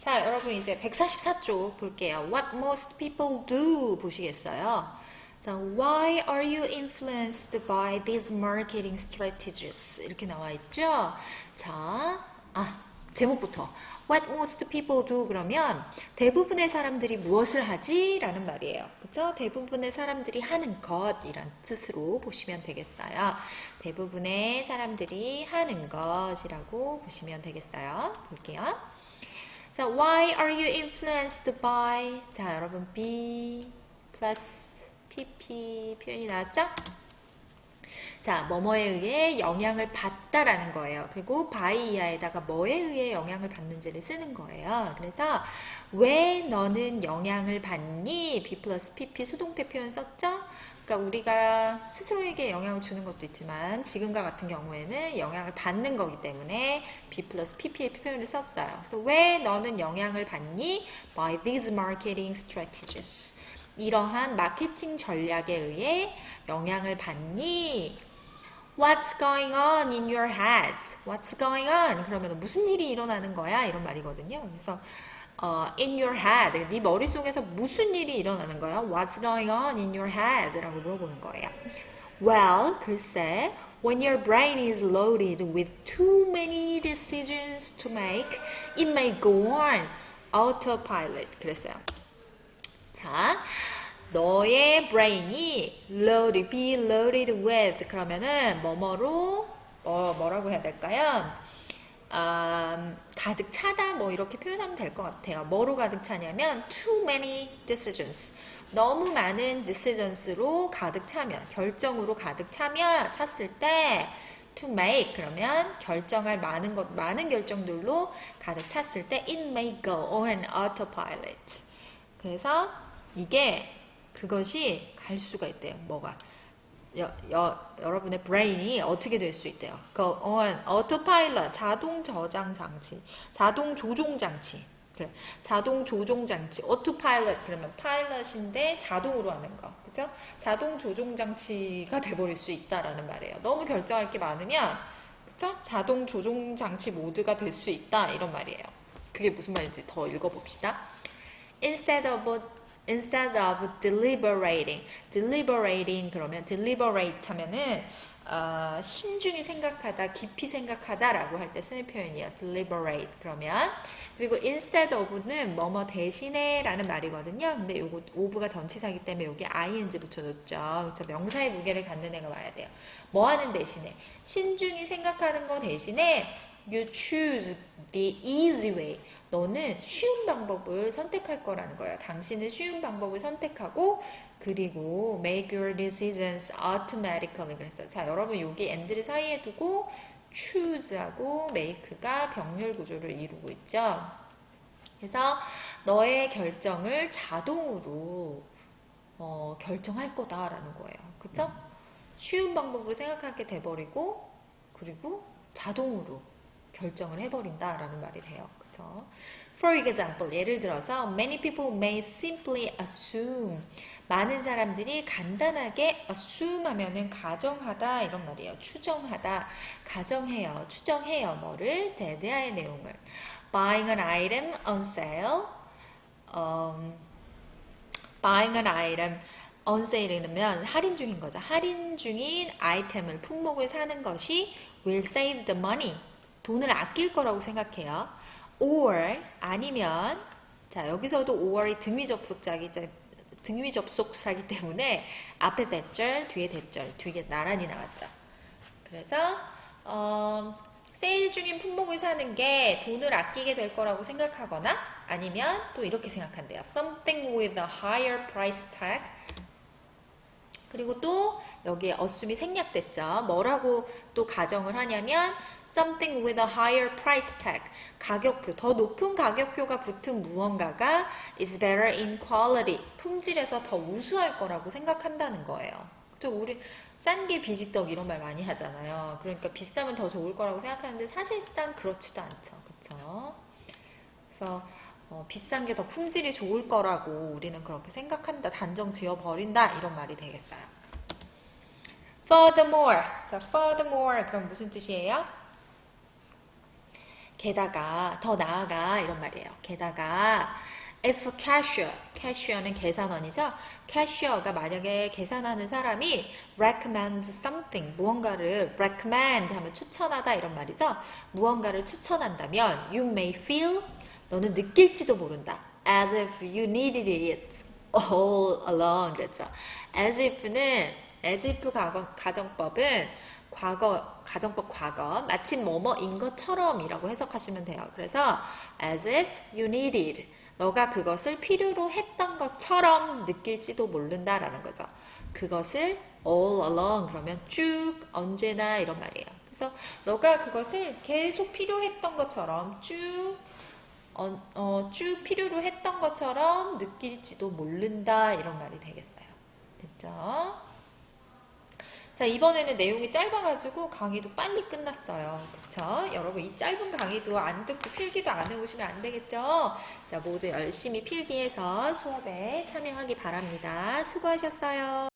자, 여러분 이제 144쪽 볼게요. What most people do 보시겠어요? 자, why are you influenced by these marketing strategies? 이렇게 나와 있죠? 자, 아, 제목부터. What most people do 그러면 대부분의 사람들이 무엇을 하지? 라는 말이에요. 그죠? 대부분의 사람들이 하는 것이란 뜻으로 보시면 되겠어요. 대부분의 사람들이 하는 것이라고 보시면 되겠어요. 볼게요. 자, why are you influenced by? 자, 여러분 be plus pp 표현이 나왔죠? 자, 뭐뭐에 의해 영향을 받다라는 거예요. 그리고 by 이하에다가 뭐에 의해 영향을 받는지를 쓰는 거예요. 그래서 왜 너는 영향을 받니? b plus pp 수동태 표현 썼죠? 그러니까 우리가 스스로에게 영향을 주는 것도 있지만 지금과 같은 경우에는 영향을 받는 거기 때문에 b plus pp의 표현을 썼어요. 그래서 왜 너는 영향을 받니? By these marketing strategies. 이러한 마케팅 전략에 의해 영향을 받니? What's going on in your head? What's going on? 그러면 무슨 일이 일어나는 거야? 이런 말이거든요. 그래서 어, in your head, 네 머릿속에서 무슨 일이 일어나는 거야? What's going on in your head? 라고 물어보는 거예요. Well, 글쎄, when your brain is loaded with too many decisions to make, it may go on autopilot. 그랬어요. 자, 너의 brain이 loaded, be loaded with 그러면은 뭐뭐로 뭐 뭐라고 해야 될까요? 아, 가득 차다 뭐 이렇게 표현하면 될 것 같아요. 뭐로 가득 차냐면 too many decisions. 너무 많은 decisions로 가득 차면 결정으로 가득 차면 찼을 때 to make 그러면 결정할 많은 것 많은 결정들로 가득 찼을 때 it may go on autopilot. 그래서 이게 그것이 갈 수가 있대요. 뭐가 여, 여, 여 러분의 브레인이 어떻게 될 수 있대요? go on autopilot 자동 저장 장치, 자동 조종 장치. 그래. 자동 조종 장치, autopilot 그러면 파일럿인데 자동으로 하는 거. 그죠? 자동 조종 장치가 돼 버릴 수 있다라는 말이에요. 너무 결정할 게 많으면 그죠? 자동 조종 장치 모드가 될 수 있다 이런 말이에요. 그게 무슨 말인지 더 읽어 봅시다. instead of instead of deliberating. deliberating 그러면 deliberate 하면은 어, 신중히 생각하다, 깊이 생각하다라고 할 때 쓰는 표현이에요. deliberate 그러면 그리고 instead of는 뭐뭐 대신에라는 말이거든요. 근데 요거 of가 전치사기 때문에 여기 ing 붙여줬죠. 그래서 명사의 무게를 갖는 애가 와야 돼요. 뭐 하는 대신에 신중히 생각하는 거 대신에 you choose the easy way. 너는 쉬운 방법을 선택할 거라는 거예요. 당신은 쉬운 방법을 선택하고 그리고 make your decisions automatically 그랬어요. 자, 여러분 여기 and를 사이에 두고 choose하고 make가 병렬 구조를 이루고 있죠. 그래서 너의 결정을 자동으로 어, 결정할 거다라는 거예요. 그쵸? 쉬운 방법으로 생각하게 돼버리고 그리고 자동으로 결정을 해버린다라는 말이 돼요. 그쵸? For example, 예를 들어서 many people may simply assume 많은 사람들이 간단하게 assume 하면은 가정하다 이런 말이에요. 추정하다, 가정해요, 추정해요. 뭐를? 대대하의 내용을. Buying an item on sale. 음, buying an item on sale이면 할인 중인 거죠. 할인 중인 아이템을 품목을 사는 것이 will save the money. 돈을 아낄 거라고 생각해요. or 아니면 자 여기서도 or이 등위 접속자기 등위 접속사기 때문에 앞에 대절 뒤에 대절 뒤에 나란히 나왔죠. 그래서 어, 세일 중인 품목을 사는 게 돈을 아끼게 될 거라고 생각하거나 아니면 또 이렇게 생각한대요. Something with a higher price tag. 그리고 또 여기에 assume이 생략됐죠. 뭐라고 또 가정을 하냐면 something with a higher price tag. 가격표, 더 높은 가격표가 붙은 무언가가 is better in quality. 품질에서 더 우수할 거라고 생각한다는 거예요. 그죠? 우리 싼 게 비지떡 이런 말 많이 하잖아요. 그러니까 비싸면 더 좋을 거라고 생각하는데 사실상 그렇지도 않죠. 그쵸? 그래서 어, 비싼 게 더 품질이 좋을 거라고 우리는 그렇게 생각한다. 단정 지어 버린다. 이런 말이 되겠어요. Furthermore. 자, furthermore. 그럼 무슨 뜻이에요? 게다가 더 나아가 이런 말이에요. 게다가 if cashier, cashier는 계산원이죠. cashier가 만약에 계산하는 사람이 recommend something, 무언가를 recommend 하면 추천하다 이런 말이죠. 무언가를 추천한다면 you may feel 너는 느낄지도 모른다. as if you needed it all along 그랬죠. as if는 as if 가정, 가정법은 과거 가정법 과거 마침 뭐뭐인 것처럼이라고 해석하시면 돼요. 그래서 as if you needed 너가 그것을 필요로 했던 것처럼 느낄지도 모른다라는 거죠. 그것을 all along 그러면 쭉 언제나 이런 말이에요. 그래서 너가 그것을 계속 필요했던 것처럼 쭉 어, 어, 쭉 필요로 했던 것처럼 느낄지도 모른다 이런 말이 되겠어요. 됐죠? 자 이번에는 내용이 짧아가지고 강의도 빨리 끝났어요. 그쵸? 여러분 이 짧은 강의도 안 듣고 필기도 안 해오시면 안 되겠죠? 자 모두 열심히 필기해서 수업에 참여하기 바랍니다. 수고하셨어요.